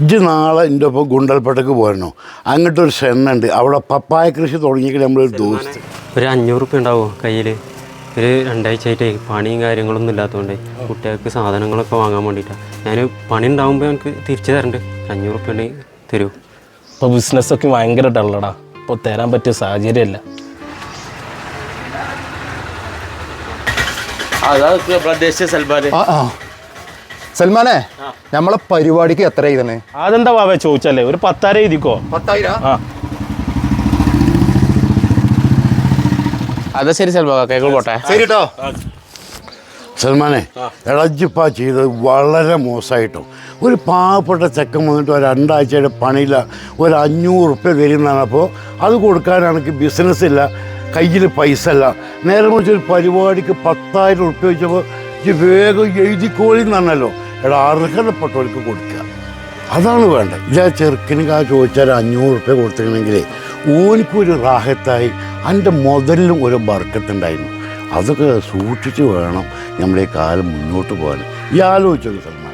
ഇജ്ജ് നാളെ എന്റെ ഒപ്പം ഗുണ്ടൽപ്പേട്ടക്ക് പോരണോ? അങ്ങോട്ടൊരു ഷെണ്ണുണ്ട്. അവിടെ പപ്പായ കൃഷി തുടങ്ങിയിട്ട് നമ്മളൊരു ദോസ്ത് ഒരു അഞ്ഞൂറ് ഉറുപ്പ്യ ഉണ്ടാവുമോ കയ്യിൽ ഒരു രണ്ടാഴ്ചയായിട്ടേ പണിയും കാര്യങ്ങളൊന്നും ഇല്ലാത്തതുകൊണ്ട് കുട്ടികൾക്ക് സാധനങ്ങളൊക്കെ വാങ്ങാൻ വേണ്ടിയിട്ടാണ് ഞാൻ പണി ഉണ്ടാകുമ്പോൾ എനിക്ക് തിരിച്ചു തരണ്ട്. അഞ്ഞൂറ് ഉറുപ്പ്യ ഉണ്ടെങ്കിൽ തരൂ. ഇപ്പോൾ ബിസിനസ്സൊക്കെ ഭയങ്കര ഡള്ളടാ ഇപ്പോൾ തരാൻ പറ്റിയ സാഹചര്യമല്ല. ആ ആ. സൽമാനെ നമ്മളെ പരിപാടിക്ക് എത്ര ഇതാണ് അതെന്താ വാവ ചോദിച്ചല്ലേ? ഒരു പത്തായിരം എഴുതിക്കോ? പത്തായിരം? ആ. അതെ ശരി സൽമാ കേൾക്കോൾ പോട്ടെ. ശരി കേട്ടോ സൽമാനെ ഇളജിപ്പ ചെയ്തത് വളരെ മോശമായിട്ടോ. ഒരു പാവപ്പെട്ട ചെക്കൻ വന്നിട്ട് ഒരു രണ്ടാഴ്ചയുടെ പണിയില്ല ഒരു അഞ്ഞൂറ് റുപ്യ തരുന്നതാണ് അപ്പോൾ അത് കൊടുക്കാനാണെങ്കിൽ ബിസിനസ്സില്ല കയ്യിൽ പൈസ ഇല്ല. നേരെ മറിച്ച് ഒരു പരിപാടിക്ക് പത്തായിരം റുപ്യ വെച്ചപ്പോൾ വേഗം എഴുതിക്കോളി എന്നാണല്ലോ എടാ അർഹതപ്പെട്ടവർക്ക് കൊടുക്കുക. അതാണ് വേണ്ടത്. ഇല്ല ചെറുക്കിന് ആ ചോദിച്ചാൽ അഞ്ഞൂറ് റുപ്യ കൊടുത്തിരുന്നെങ്കിൽ ഓനിക്കൊരു റാഹത്തായി. എന്റെ മുതലിലും ഒരു ബർക്കത്തുണ്ടായിരുന്നു. അതൊക്കെ സൂക്ഷിച്ച് വേണം നമ്മളെ കാലം മുന്നോട്ട് പോകാൻ. ഈ ആലോചിച്ചത് സൽമാൻ